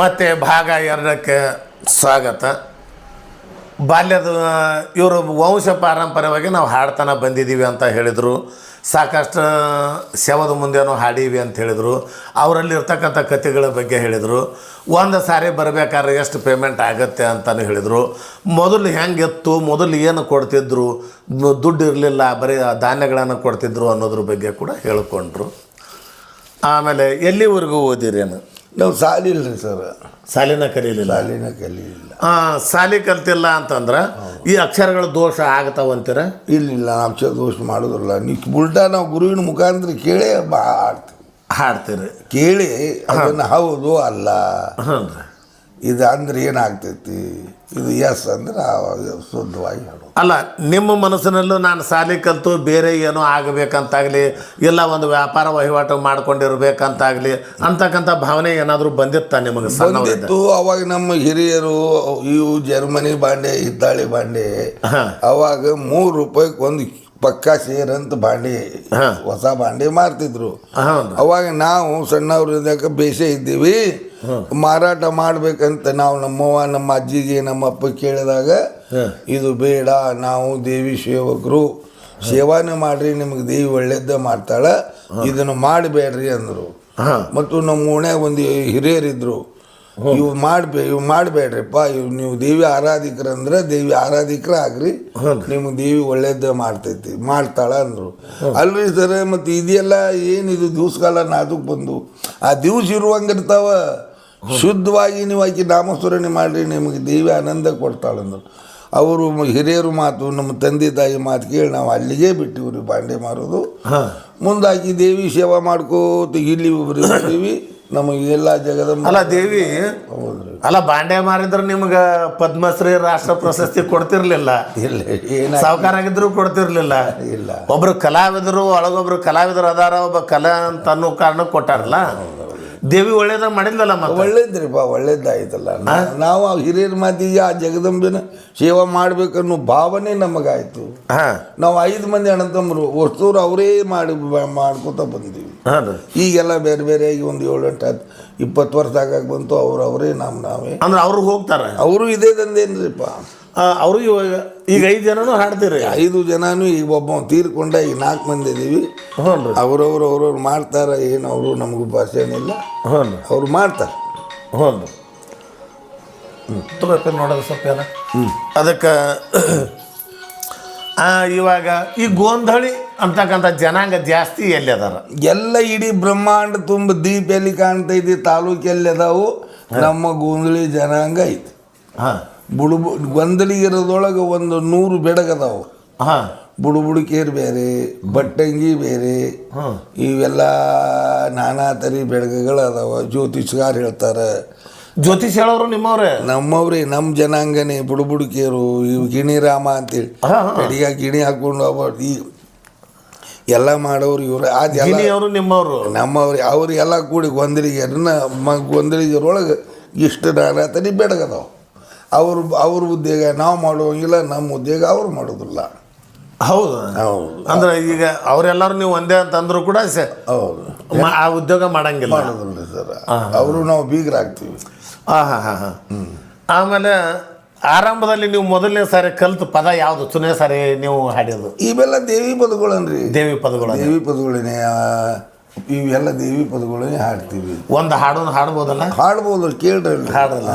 ಮತ್ತು ಭಾಗ ಎರಡಕ್ಕೆ ಸ್ವಾಗತ. ಬಾಲ್ಯದ, ಇವರು ವಂಶ ಪಾರಂಪರ್ಯವಾಗಿ ನಾವು ಹಾಡ್ತಾನ ಬಂದಿದ್ದೀವಿ ಅಂತ ಹೇಳಿದರು. ಸಾಕಷ್ಟು ಶವದ ಮುಂದೆನೂ ಹಾಡೀವಿ ಅಂತ ಹೇಳಿದರು. ಅವರಲ್ಲಿ ಇರ್ತಕ್ಕಂಥ ಕಥೆಗಳ ಬಗ್ಗೆ ಹೇಳಿದರು. ಒಂದು ಸಾರಿ ಬರಬೇಕಾದ್ರೆ ಎಷ್ಟು ಪೇಮೆಂಟ್ ಆಗುತ್ತೆ ಅಂತಲೂ ಹೇಳಿದರು. ಮೊದಲು ಹೆಂಗಿತ್ತು, ಮೊದಲು ಏನು ಕೊಡ್ತಿದ್ರು, ದುಡ್ಡು ಇರಲಿಲ್ಲ, ಬರೀ ಧಾನ್ಯಗಳನ್ನು ಕೊಡ್ತಿದ್ರು ಅನ್ನೋದ್ರ ಬಗ್ಗೆ ಕೂಡ ಹೇಳ್ಕೊಂಡ್ರು. ಆಮೇಲೆ ಎಲ್ಲಿವರೆಗೂ ಓದಿರೇನು? ನಾವು ಸಾಲಿಲ್ಲ ರೀ ಸರ್. ಸಾಲಿನ ಕಲೀಲಿಲ್ಲ. ಸಾಲಿನ ಕಲಿಯಲಿಲ್ಲ ಹಾಂ ಸಾಲಿ ಕಲ್ತಿಲ್ಲ ಅಂತಂದ್ರೆ ಈ ಅಕ್ಷರಗಳ ದೋಷ ಆಗ್ತಾವಂತೀರ ಇಲ್ಲಿಲ್ಲ ನಾವು ಅಕ್ಷರ ದೋಷ ಮಾಡೋದಿಲ್ಲ. ನೀವು ಉಲ್ಟಾ ನಾವು ಗುರುವಿನ ಮುಖಾಂತರ ಕೇಳಿ ಬಾ ಹಾಡ್ತೀವಿ. ಹಾಡ್ತೀರಿ. ಕೇಳಿ ಅದನ್ನು ಹೌದು ಅಲ್ಲ. ಹ್ಞೂ ರೀ ಇದು ಅಂದ್ರೆ ಏನಾಗ್ತೈತಿ? ಇದು ಎಸ್ ಅಂದ್ರೆ ಶುದ್ಧವಾಗಿ ಹೇಳೋದು. ಅಲ್ಲ ನಿಮ್ಮ ಮನಸ್ಸಿನಲ್ಲೂ ನಾನು ಸಾಲಿ ಕಲಿತು ಬೇರೆ ಏನೋ ಆಗಬೇಕಂತಾಗಲಿ ಇಲ್ಲ ಒಂದು ವ್ಯಾಪಾರ ವಹಿವಾಟು ಮಾಡ್ಕೊಂಡಿರ್ಬೇಕಂತಾಗಲಿ ಅಂತಕ್ಕಂಥ ಭಾವನೆ ಏನಾದರೂ ಬಂದಿತ್ತ ನಿಮಗೆ ಬಂದಿತ್ತು ಅವಾಗ ನಮ್ಮ ಹಿರಿಯರು ಇವು ಜರ್ಮನಿ ಬಾಂಡೆ ಹಿತ್ತಾಳಿ ಬಾಂಡೆ ಅವಾಗ ಮೂರು ರೂಪಾಯಿಗೆ ಒಂದು ಪಕ್ಕಾ ಸೇರಂತ ಅಂತ ಬಾಂಡೆ ಹಾ. ಹೊಸ ಬಾಂಡಿ ಮಾರ್ತಿದ್ರು. ಅವಾಗ ನಾವು ಸಣ್ಣವ್ರು ಬೇಸೆ ಇದ್ದೀವಿ. ಮಾರಾಟ ಮಾಡ್ಬೇಕಂತ ನಾವು ನಮ್ಮವ್ವ ನಮ್ಮ ಅಜ್ಜಿಗೆ ನಮ್ಮ ಅಪ್ಪ ಕೇಳಿದಾಗ ಇದು ಬೇಡ ನಾವು ದೇವಿ ಸೇವಕರು. ಸೇವಾನೆ ಮಾಡ್ರಿ ನಿಮಗೆ ದೇವಿ ಒಳ್ಳೇದ ಮಾಡ್ತಾಳ. ಇದನ್ನು ಮಾಡಬೇಡ್ರಿ ಅಂದರು. ಹಾಂ. ಮತ್ತು ನಮ್ಮ ಓಣ್ಯಾಗ ಒಂದು ಹಿರಿಯರಿದ್ರು. ಇವು ಮಾಡ್ಬೇ ಇವು ಮಾಡಬೇಡ್ರಿಪ್ಪ. ಇವು ನೀವು ದೇವಿ ಆರಾಧಿಕರಂದ್ರೆ ದೇವಿ ಆರಾಧಿಕರ ಆಗ್ರಿ ನಿಮ್ಗೆ ದೇವಿ ಒಳ್ಳೇದ ಮಾಡ್ತೈತಿ ಮಾಡ್ತಾಳ ಅಂದರು. ಅಲ್ರಿ ಸರ್ ಮತ್ತು ಇದೆಲ್ಲ ಏನಿದು ದಿವ್ಸಕಾಲ ನಾದಕ್ಕೆ ಬಂದು? ಆ ದಿವ್ಸ ಇರುವಂಗಿರ್ತಾವ. ಶುದ್ಧವಾಗಿ ನೀವು ಆಕಿ ನಾಮಸ್ಮರಣೆ ಮಾಡ್ರಿ ನಿಮಗೆ ದೇವಿ ಆನಂದ ಕೊಡ್ತಾಳಂದ್ರು ಅವರು ಹಿರಿಯರು ಮಾತು ನಮ್ಮ ತಂದೆ ತಾಯಿ ಮಾತು ಕೇಳಿ ನಾವು ಅಲ್ಲಿಗೆ ಬಿಟ್ಟಿವ್ರಿ ಬಾಂಡೆ ಮಾರೋದು. ಮುಂದಾಕಿ ದೇವಿ ಸೇವಾ ಮಾಡ್ಕೋತ ಇಲ್ಲಿ ಬರ್ತೀವಿ ನಮಗೆ ಎಲ್ಲ ಜಗದಂಬ ಅಲ್ಲ ದೇವಿ ಹೌದ್ರಿ. ಅಲ್ಲ ಬಾಂಡೆ ಮಾರಿದ್ರೆ ನಿಮ್ಗೆ ಪದ್ಮಶ್ರೀ ರಾಷ್ಟ್ರ ಪ್ರಶಸ್ತಿ ಕೊಡ್ತಿರ್ಲಿಲ್ಲ. ಇಲ್ಲ ಏನ ಸಾವುಕಾರ ಆಗಿದ್ರು ಕೊಡ್ತಿರ್ಲಿಲ್ಲ. ಇಲ್ಲ. ಒಬ್ರು ಕಲಾವಿದರು ಒಳಗೊಬ್ರು ಕಲಾವಿದರು ಅದಾರ ಒಬ್ಬ ಕಲಾ ಅಂತ ಅನ್ನೋ ಕಾರಣ ಕೊಟ್ಟಾರಲ್ಲ. ದೇವಿ ಒಳ್ಳೇದ ಮಾಡಿದ್ಲಲ್ಲ ಮತ್ತೆ? ಒಳ್ಳೇದ್ರಿಪ್ಪ ಒಳ್ಳೇದಾಯ್ತಲ್ಲ. ನಾವು ಆ ಹಿರಿಯರ ಮಾತಿಗೆ ಆ ಜಗದಂಬಿನ ಸೇವಾ ಮಾಡ್ಬೇಕನ್ನೋ ಭಾವನೆ ನಮಗಾಯ್ತು. ಹಾ. ನಾವು ಐದು ಮಂದಿ ಅಣ್ಣತಮ್ಮರು ವಸ್ತುರು ಅವರೇ ಮಾಡಿ ಮಾಡ್ಕೋತ ಬಂದೀವಿ. ಈಗೆಲ್ಲ ಬೇರೆ ಬೇರೆಯಾಗಿ ಒಂದು ಏಳು ಎಂಟು ಹತ್ತು ಇಪ್ಪತ್ತು ವರ್ಷ ಆಗಾಗ ಬಂತು ಅವ್ರು ಅವರೇ ನಮ್ಮ ನಾವೇ. ಅಂದ್ರೆ ಅವ್ರಿಗೆ ಹೋಗ್ತಾರೆ? ಅವರು ಇದೇ ದಂಧೇನ್ರಿಪ್ಪ ಅವರು ಇವಾಗ ಈಗ ಐದು ಜನನು ಹಾಡ್ತೀರಿ. ಐದು ಜನನು ಈಗ ಒಬ್ಬ ತೀರ್ಕೊಂಡ ಈಗ ನಾಲ್ಕು ಮಂದಿ ಇದೀವಿ. ಹ್ಞೂ ರೀ ಅವ್ರವ್ರು ಅವ್ರವ್ರು ಮಾಡ್ತಾರೆ ಏನು ಅವರು ನಮಗೂ ಭಾಷೆ ಏನಿಲ್ಲ. ಹ್ಞೂ ರೀ ಅವ್ರು ಮಾಡ್ತಾರೆ. ಹ್ಞೂ ರೀ ತಗೋಪ ನೋಡೋದು ಸ್ವಲ್ಪ ಹ್ಞೂ ಅದಕ್ಕೆ ಆ, ಇವಾಗ ಈ ಗೋಂಧಳಿ ಅಂತಕ್ಕಂಥ ಜನಾಂಗ ಜಾಸ್ತಿ ಎಲ್ಲಿ ಅದಾರ? ಎಲ್ಲ ಇಡೀ ಬ್ರಹ್ಮಾಂಡ ತುಂಬ ದೀಪ ಎಲ್ಲಿ ಕಾಣ್ತೈತಿ ತಾಲೂಕು ಎಲ್ಲಿ ಅದಾವು ನಮ್ಮ ಗೋಂಧಳಿ ಜನಾಂಗ ಐತಿ. ಹಾಂ. ಬುಡು ಗೊಂದಲಿಗಿರದೊಳಗೆ ಒಂದು ನೂರು ಬೆಡಗದಾವು. ಹಾಂ. ಬುಡುಬುಡಿಕೇರು ಬೇರೆ ಬಟ್ಟಂಗಿ ಬೇರೆ ಇವೆಲ್ಲ ನಾನಾ ತರಿ ಬೆಡಗಗಳು ಅದಾವ ಜ್ಯೋತಿಷ್ಗಾರ್ ಹೇಳ್ತಾರೆ. ಜ್ಯೋತಿಷ್ ಹೇಳೋರು ನಿಮ್ಮವ್ರೆ? ನಮ್ಮವ್ರಿ ನಮ್ಮ ಜನಾಂಗನೇ ಬುಡುಬುಡಿಕೇರು ಇವು ಗಿಣಿ ರಾಮ ಅಂತೇಳಿ. ಅಡಿಗೆ ಗಿಣಿ ಹಾಕೊಂಡು ಅವ ಈ ಎಲ್ಲ ಮಾಡೋರು ಇವ್ರು. ಆ ಗಿನಿಯವರು ನಿಮ್ಮವರು. ನಮ್ಮವ್ರಿ ಅವ್ರು ಎಲ್ಲ ಕೂಡಿ ಗೊಂದಲಿಗೆ ಮ ಗೊಂದಲಿಗರೊಳಗೆ ಇಷ್ಟು ನಾನಾ ತರಿ ಬೆಡಗದಾವ. ಅವ್ರ ಅವ್ರ ಉದ್ಯೋಗ ನಾವು ಮಾಡುವಂಗಿಲ್ಲ ನಮ್ಮ ಉದ್ಯೋಗ ಅವ್ರು ಮಾಡೋದಿಲ್ಲ. ಹೌದು. ಹೌದು. ಅಂದ್ರೆ ಈಗ ಅವರೆಲ್ಲರೂ ನೀವು ಒಂದೇ ಅಂತಂದ್ರು ಕೂಡ ಸರ್ ಹೌದು. ಮ- ಆ ಉದ್ಯೋಗ ಮಾಡಂಗಿಲ್ಲ. ಮಾಡೋದಿಲ್ಲ ಸರ್. ಅವರು ನಾವು ಬೀಗರಾಗ್ತೀವಿ. ಆ ಹಾಂ ಹಾಂ ಹಾಂ. ಆಮೇಲೆ ಆರಂಭದಲ್ಲಿ ನೀವು ಮೊದಲನೇ ಸಾರಿ ಕಲ್ತು ಪದ ಯಾವುದು? ಚುನೇ ಸಾರಿ ನೀವು ಹಾಡಿದ್ದು ಇವೆಲ್ಲ ದೇವಿ ಪದಗಳನ್ರಿ. ದೇವಿ ಪದಗಳು ದೇವಿ ಪದಗಳೇನೆ ಆ, ಇವೆಲ್ಲ ದೇವಿ ಪದಗಳನ್ನೇ ಹಾಡ್ತೀವಿ. ಒಂದು ಹಾಡೋದು ಹಾಡ್ಬೋದಲ್ಲ? ಹಾಡ್ಬೋದು ಕೇಳ್ರಿ. ಹಾಡಲ್ಲ.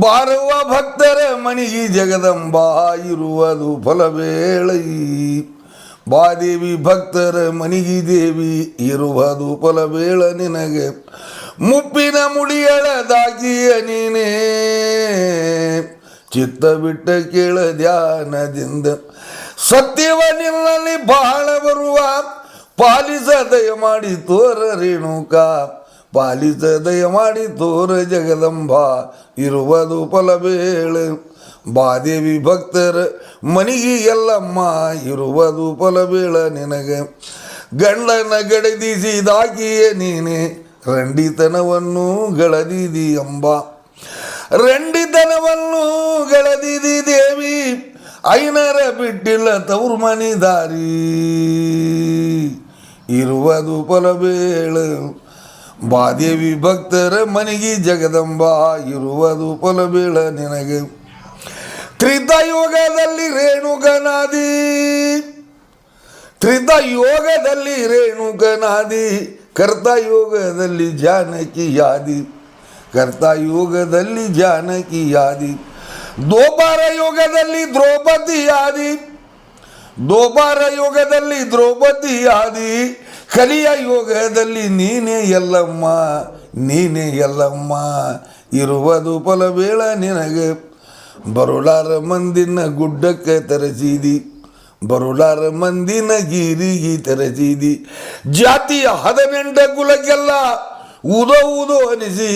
ಬಾರುವ ಭಕ್ತರ ಮಣಿಗಿ ಜಗದಂಬ ಇರುವುದು ಫಲವೇಳೈ. ಬಾದೇವಿ ಭಕ್ತರ ಮನಿಗಿ ದೇವಿ ಇರುವುದು ಫಲವೇಳ ನಿನಗೆ. ಮುಪ್ಪಿನ ಮುಡಿಯಳದಾಗಿಯ ನೀನೇ. ಚಿತ್ತ ಬಿಟ್ಟ ಕೇಳ ಧ್ಯಾನದಿಂದ. ಸತ್ಯವ ನಿನ್ನಲ್ಲಿ ಬಹಳ ಬರುವ ಪಾಲಿಸ ದಯ ಮಾಡಿ ತೋರ ರೇಣುಕ, ಪಾಲಿಸ ದಯ ಮಾಡಿ ತೋರ ಜಗದಂಬ, ಇರುವುದು ಫಲಬೇಳೆ ಬಾದೇವಿ ಭಕ್ತರ ಮನಿಗೆ ಎಲ್ಲಮ್ಮ, ಇರುವುದು ಫಲಬೇಳ ನಿನಗೆ. ಗಂಡನ ಗಡದಿಸಿದಾಕಿಯೇ ನೀನೆ, ರಂಡಿತನವನ್ನು ಗಳದಿದಿ ಎಂಬ ರಂಡಿತನವನ್ನು ಗಳದಿದಿ ದೇವಿ, ಐನರ ಬಿಟ್ಟಿಲ್ಲ ತವ್ರ ಮನಿ ದಾರಿ. ಇರುವುದು ಫಲಬೇಳು ಬಾದೇವಿ ಭಕ್ತರ ಮನೆಗೆ ಜಗದಂಬ ಇರುವುದು ಫಲಬೇಳ ನಿನಗೆ. ತ್ರಿತಯೋಗದಲ್ಲಿ ರೇಣುಗನಾದಿ. ತ್ರಿತಯೋಗದಲ್ಲಿ ರೇಣುಗನಾದಿ. ಕರ್ತಯೋಗದಲ್ಲಿ ಜಾನಕಿ ಯಾದಿ ಕರ್ತಯೋಗದಲ್ಲಿ ಜಾನಕಿ ಯಾದಿ ದೋಪಾರ ಯೋಗದಲ್ಲಿ ದ್ರೌಪದಿ ಯಾದಿ ದೋಪಾರ ಯೋಗದಲ್ಲಿ ದ್ರೌಪದಿ ಆದಿ ಕಲಿಯ ಯೋಗದಲ್ಲಿ ನೀನೇ ಎಲ್ಲಮ್ಮ ನೀನೇ ಎಲ್ಲಮ್ಮ. ಇರುವುದು ಫಲಬೇಳ ನಿನಗೆ. ಬರುಳಾರ ಮಂದಿನ ಗುಡ್ಡಕ್ಕೆ ತರಸಿದಿ, ಬರುಳಾರ ಮಂದಿನ ಗಿರಿಗೆ ತರಸಿದಿ. ಜಾತಿಯ ಹದಿನೆಂಟ ಕುಲಕ್ಕೆಲ್ಲ ಉದೋ ಉದೋ ಅನಿಸಿ.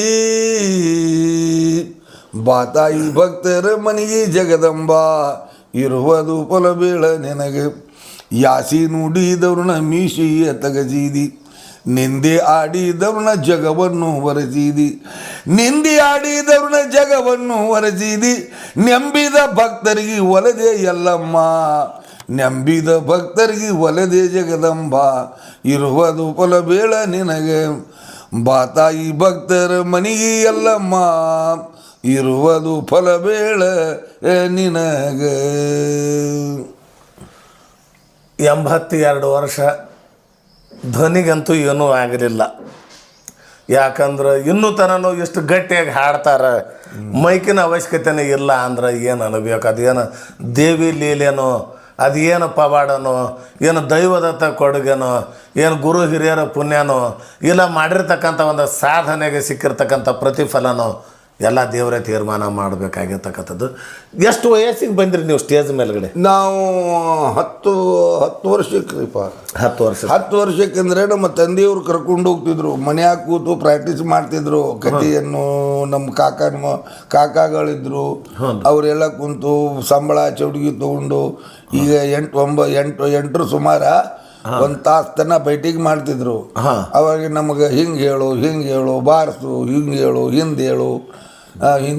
ಬಾತಾಯಿ ಭಕ್ತರ ಮನೆಗೆ ಜಗದಂಬ, ಇರುವುದು ಫಲಬೇಳ ನಿನಗೆ. ಯಾಸಿ ನುಡಿದವ್ರನ ಮೀಶಿಯ ತಗಜೀದಿ. ನಿಂದೆ ಆಡಿದವ್ರನ ಜಗವನ್ನು ಒರೆಸಿದಿ. ನಿಂದೆ ಆಡಿದವ್ರನ ಜಗವನ್ನು ವರಸಿದಿ ನೆಂಬಿದ ಭಕ್ತರಿಗೆ ಒಲದೆ ಎಲ್ಲಮ್ಮ ನೆಂಬಿದ ಭಕ್ತರಿಗೆ ಒಲದೆ ಜಗದಂಬ. ಇರುವುದು ಫಲಬೇಳ ನಿನಗೆ. ಬಾತಾಯಿ ಭಕ್ತರ ಮನೆಗೆ ಎಲ್ಲಮ್ಮ ಇರುವುದು ಫಲಬೇಳ ನಿನಗೆ. ಎಂಬತ್ತು ಎರಡು ವರ್ಷ ಧ್ವನಿಗಂತೂ ಏನೂ ಆಗಲಿಲ್ಲ ಯಾಕಂದ್ರೆ ಇನ್ನೂ ತನೂ ಇಷ್ಟು ಗಟ್ಟಿಯಾಗಿ ಹಾಡ್ತಾರೆ. ಮೈಕಿನ ಅವಶ್ಯಕತೆನೇ ಇಲ್ಲ ಅಂದ್ರೆ ಏನು ಅನ್ಬೇಕು? ಅದೇನು ದೇವಿ ಲೀಲೆನೋ, ಅದು ಏನು ಪವಾಡನೋ, ಏನು ದೈವದತ್ತ ಕೊಡುಗೆನೋ, ಏನು ಗುರು ಹಿರಿಯರ ಪುಣ್ಯನೋ, ಇಲ್ಲ ಮಾಡಿರ್ತಕ್ಕಂಥ ಒಂದು ಸಾಧನೆಗೆ ಸಿಕ್ಕಿರ್ತಕ್ಕಂಥ ಪ್ರತಿಫಲನೋ ಎಲ್ಲ ದೇವರೇ ತೀರ್ಮಾನ ಮಾಡಬೇಕಾಗಿರ್ತಕ್ಕಂಥದ್ದು. ಎಷ್ಟು ವಯಸ್ಸಿಗೆ ಬಂದ್ರಿ ನೀವು ಸ್ಟೇಜ್ ಮೇಲ್ಗಡೆ? ನಾವು ಹತ್ತು ಹತ್ತು ವರ್ಷಕ್ಕೆ ರೀಪ ಹತ್ತು ವರ್ಷ. ಹತ್ತು ವರ್ಷಕ್ಕೆ ಅಂದ್ರೆ ನಮ್ಮ ತಂದೆಯವರು ಕರ್ಕೊಂಡು ಹೋಗ್ತಿದ್ರು. ಮನ್ಯಾಗ ಕೂತು ಪ್ರಾಕ್ಟೀಸ್ ಮಾಡ್ತಿದ್ರು. ಕಥೆಯನ್ನು ನಮ್ಮ ಕಾಕ ಕಾಕಾಗಳಿದ್ರು. ಅವರೆಲ್ಲ ಕುಂತು ಸಂಬಳ ಚೌಡಿಗೆ ತೊಗೊಂಡು ಈಗ ಎಂಟು ಒಂಬ ಎಂಟು ಎಂಟರು ಸುಮಾರ ಒಂದು ತಾಸು ತನ ಬೈಟಿಗೆ ಮಾಡ್ತಿದ್ರು. ಅವಾಗ ನಮಗೆ ಹಿಂಗೆ ಹೇಳು ಹಿಂಗೆ ಹೇಳು ಬಾರಿಸು ಹಿಂಗೆ ಹೇಳು ಹಿಂದೆ ಹೇಳು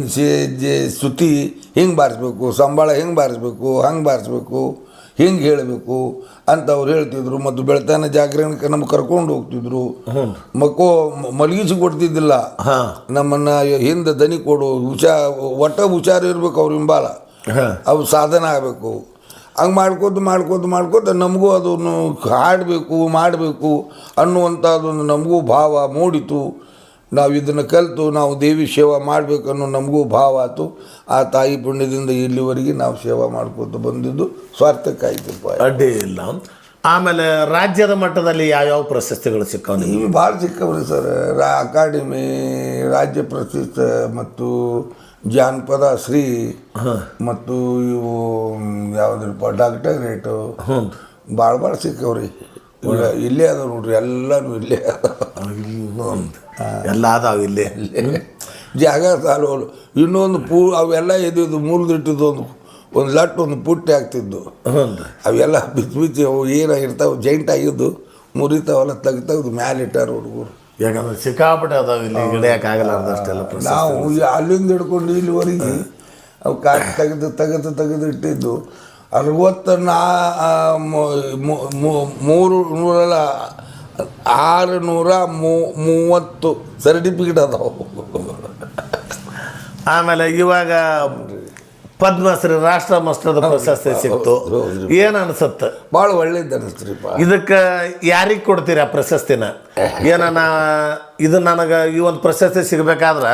ಸೇ ಸುತಿ ಹಿಂಗೆ ಬಾರಿಸ್ಬೇಕು ಸಂಬಳ ಹಿಂಗೆ ಬಾರಿಸ್ಬೇಕು ಹಂಗೆ ಬಾರಿಸ್ಬೇಕು ಹಿಂಗೆ ಹೇಳಬೇಕು ಅಂತ ಅವ್ರು ಹೇಳ್ತಿದ್ರು. ಮತ್ತು ಬೆಳ್ತಾನೆ ಜಾಗರಣಕ್ಕೆ ನಮ್ಗೆ ಕರ್ಕೊಂಡು ಹೋಗ್ತಿದ್ರು. ಮಕ್ಕೋ ಮಲಗಿಸಿ ಕೊಡ್ತಿದ್ದಿಲ್ಲ. ಹಾಂ. ನಮ್ಮನ್ನು ಹಿಂದೆ ದನಿ ಕೊಡು ಹುಷಾ ಒಟ್ಟ ಹುಷಾರು ಇರಬೇಕು ಅವ್ರ ಹಿಂಬಾಲ. ಅವು ಸಾಧನ ಆಗಬೇಕು. ಹಂಗೆ ಮಾಡ್ಕೋತ ಮಾಡ್ಕೋತ ಮಾಡ್ಕೋತ ನಮಗೂ ಅದನ್ನು ಹಾಡಬೇಕು ಮಾಡಬೇಕು ಅನ್ನುವಂಥದ್ದೊಂದು ನಮಗೂ ಭಾವ ಮೂಡಿತು. ನಾವು ಇದನ್ನು ಕಲಿತು ನಾವು ದೇವಿ ಸೇವಾ ಮಾಡಬೇಕು ಅನ್ನೋ ನಮಗೂ ಭಾವ ಆಯಿತು ಆ ತಾಯಿ ಪುಣ್ಯದಿಂದ ಇಲ್ಲಿವರೆಗೆ ನಾವು ಸೇವಾ ಮಾಡ್ಕೋತ ಬಂದಿದ್ದು ಸ್ವಾರ್ಥಕ್ಕಾಯಿತು ಅಡ್ಡಿ ಇಲ್ಲ. ಆಮೇಲೆ ರಾಜ್ಯದ ಮಟ್ಟದಲ್ಲಿ ಯಾವ್ಯಾವ ಪ್ರಶಸ್ತಿಗಳು ಸಿಕ್ಕವು ನೀವು ಭಾಳ ಸಿಕ್ಕವ್ರಿ ಸರ್. ರಾ ಅಕಾಡೆಮಿ ರಾಜ್ಯ ಪ್ರಶಸ್ತಿ ಮತ್ತು ಜಾನಪದ ಶ್ರೀ ಮತ್ತು ಇವು ಯಾವುದಪ್ಪ ಡಾಕ್ಟರೇಟು ಭಾಳ ಭಾಳ ಸಿಕ್ಕವ್ರಿ. ಇಲ್ಲೇ ಅದಾವ ನೋಡ್ರಿ ಎಲ್ಲಾನು ಇಲ್ಲೇ. ಎಲ್ಲ ಅದಾವ ಇಲ್ಲೇ. ಜಾಗ ಸಾಲೋಲು ಇನ್ನೊಂದು ಪೂ ಅವೆಲ್ಲ ಇದ್ದಿದ್ದು ಮೂಲ್ದಿಟ್ಟಿದ್ದು ಒಂದು ಒಂದು ಲಟ್ ಒಂದು ಪುಟ್ಟಿ ಆಗ್ತಿದ್ದು. ಅವೆಲ್ಲ ಬಿಚ್ಚಿ ಬಿಚ್ಚಿ ಅವು ಏನಾಗಿರ್ತಾವೆ ಜೈಂಟ್ ಆಗಿದ್ದು ಮುರಿತಾವಲ್ಲ ತೆಗ್ದು ತೆಗ್ದು ಮ್ಯಾಲೆ ಇಟ್ಟಾರ ಹುಡುಗರು. ಯಾಕಂದ್ರೆ ಸಿಕ್ಕಾಪಟ್ಟೆ ಅದಾವ ಇಲ್ಲಿ ಹಿಡಿಯೋಕ್ಕಾಗಲಾರ್ದಷ್ಟೆಲ್ಲ ಅಂದಷ್ಟೆಲ್ಲ ನಾವು ಅಲ್ಲಿಂದ ಹಿಡ್ಕೊಂಡು ಇಲ್ಲಿವರೆಗೆ ಅವು ಕಾಟ್ ತೆಗೆದು ತೆಗೆದು ತೆಗೆದು ಇಟ್ಟಿದ್ದು. ಅರವತ್ತ ನಾ ಮೂರು ನೂರಲ್ಲ ಆರು ನೂರ ಮೂವತ್ತು ಸರ್ಟಿಫಿಕೇಟ್ ಅದಾವ. ಆಮೇಲೆ ಇವಾಗ ಪದ್ಮಶ್ರೀ ರಾಷ್ಟ್ರ ಮಸ್ತದ ಪ್ರಶಸ್ತಿ ಸಿಕ್ತು. ಏನ್ ಏನು ಬಹಳ ಭಾಳ ಒಳ್ಳೇದು ಅನಿಸ್ತ್ರಿಪ್ಪ. ಇದಕ್ಕೆ ಯಾರಿಗೆ ಕೊಡ್ತೀರಿ ಆ ಪ್ರಶಸ್ತಿನ? ಏನನ ಇದು ನನಗೆ ಈ ಒಂದು ಪ್ರಶಸ್ತಿ ಸಿಗಬೇಕಾದ್ರೆ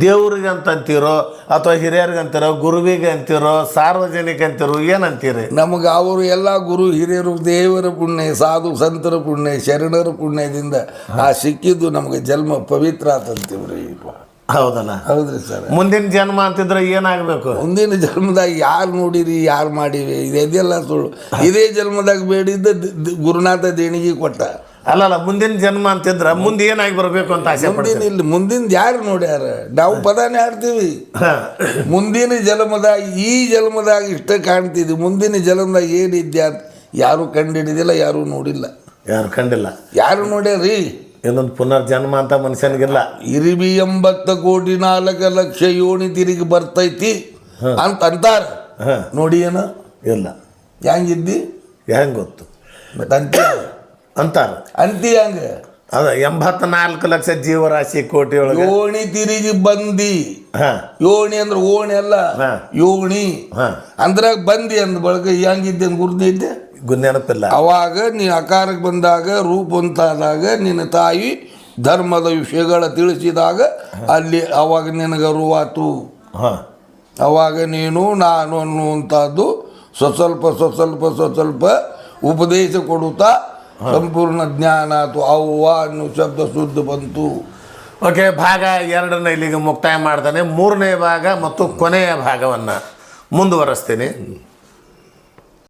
ದೇವ್ರಿಗೆ ಅಂತ ಅಂತೀರೋ ಅಥವಾ ಹಿರಿಯರಿಗೆ ಅಂತೀರೋ ಗುರುವಿಗೆ ಅಂತೀರೋ ಸಾರ್ವಜನಿಕ ಅಂತೀರೋ ಏನಂತೀರಿ? ನಮಗೆ ಅವರು ಎಲ್ಲ ಗುರು ಹಿರಿಯರು ದೇವರ ಪುಣ್ಯ ಸಾಧು ಸಂತರ ಪುಣ್ಯ ಶರಣರ ಪುಣ್ಯದಿಂದ ಆ ಸಿಕ್ಕಿದ್ದು ನಮಗೆ ಜನ್ಮ ಪವಿತ್ರ ಆತಂತೀವ್ರಿ ಹೌದಲ್ಲ? ಹೌದ್ರಿ ಸರ್. ಮುಂದಿನ ಜನ್ಮ ಅಂತಿದ್ರೆ ಏನಾಗಬೇಕು? ಮುಂದಿನ ಜನ್ಮದಾಗ ಯಾರು ನೋಡಿರಿ ಯಾರು ಮಾಡಿವಿ ಇದೆಲ್ಲ ಸುಳ್ಳು. ಇದೇ ಜನ್ಮದಾಗ ಬೇಡಿದ್ದ ಗುರುನಾಥ ದೇಣಿಗೆ ಕೊಟ್ಟ. ಅಲ್ಲಲ್ಲ ಮುಂದಿನ ಜನ್ಮ ಅಂತಿದ್ರೆ ಮುಂದೆ ಏನಾಗಿ ಬರಬೇಕು ಅಂತ ಆಸೆ ಮುಂದಿನ ಇಲ್ಲಿ ಮುಂದಿನ ಯಾರು ನೋಡ್ಯಾರ? ನಾವು ಪದಾನೇ ಆಡ್ತೀವಿ. ಮುಂದಿನ ಜನ್ಮದಾಗ ಈ ಜನ್ಮದಾಗ ಇಷ್ಟ ಕಾಣ್ತಿದ್ವಿ. ಮುಂದಿನ ಜನ್ಮದಾಗ ಏನಿದ್ಯಾ ಯಾರು ಕಂಡಿಡಿದಿಲ್ಲ ಯಾರು ನೋಡಿಲ್ಲ. ಯಾರು ಕಂಡಿಲ್ಲ? ಯಾರು ನೋಡ್ಯಾರಿ ಇನ್ನೊಂದು ಪುನರ್ಜನ್ಮ ಅಂತ ಮನುಷ್ಯನಿಗಿಲ್ಲ. ಇರಿಬಿ ಎಂಬತ್ತು ಕೋಟಿ ನಾಲ್ಕು ಲಕ್ಷ ಯೋಣಿ ತಿರುಗಿ ಬರ್ತೈತಿ ಅಂತ ಅಂತಾರ. ಹಾಂ. ನೋಡಿ ಏನ. ಇಲ್ಲ. ಹೆಂಗಿದ್ದಿ? ಹೆಂಗೆ ಗೊತ್ತು? ಮತ್ತೆ ಅಂತಿ ಅಂತಾರೆ. ಅಂತಿ ಹಂಗ? ಅದ ಎಂಬತ್ನಾಲ್ಕು ಲಕ್ಷ ಜೀವರಾಶಿ ಕೋಟಿ ಒಳಗೆ. ಯೋಣಿ ತಿರುಗಿ ಬಂದಿ. ಹಾ. ಯೋಣಿ ಅಂದ್ರೆ ಓಣಿ ಅಲ್ಲ. ಹಾ. ಯೋಣಿ. ಅಂದ್ರೆ ಅಂದ್ರಾಗ ಬಂದಿ ಅಂದ ಬಳಕ ಹೆಂಗಿದ್ದೆ ಅಂತ ನೆನಪಿಲ್ಲ. ಅವಾಗ ನೀ ಆಕಾರಕ್ಕೆ ಬಂದಾಗ ರೂಪವಂತಾದಾಗ ನಿನ್ನ ತಾಯಿ ಧರ್ಮದ ವಿಷಯಗಳ ತಿಳಿಸಿದಾಗ ಅಲ್ಲಿ ಅವಾಗ ನಿನಗೆ ಅರುವಾತು. ಹಾ. ಅವಾಗ ನೀನು ನಾನು ಅನ್ನುವಂಥದ್ದು ಸ್ವಸ್ವಲ್ಪ ಸ್ವಸ್ವಲ್ಪ ಸ್ವಸ್ವಲ್ಪ ಉಪದೇಶ ಕೊಡುತ್ತಾ ಸಂಪೂರ್ಣ ಜ್ಞಾನ ಆತು. ಅವ್ವ ಅನ್ನೋ ಶಬ್ದ ಶುದ್ಧ ಬಂತು. ಓಕೆ ಭಾಗ ಎರಡನ್ನ ಇಲ್ಲಿಗೆ ಮುಕ್ತಾಯ ಮಾಡ್ತಾನೆ. ಮೂರನೇ ಭಾಗ ಮತ್ತು ಕೊನೆಯ ಭಾಗವನ್ನು ಮುಂದುವರಿಸ್ತೀನಿ.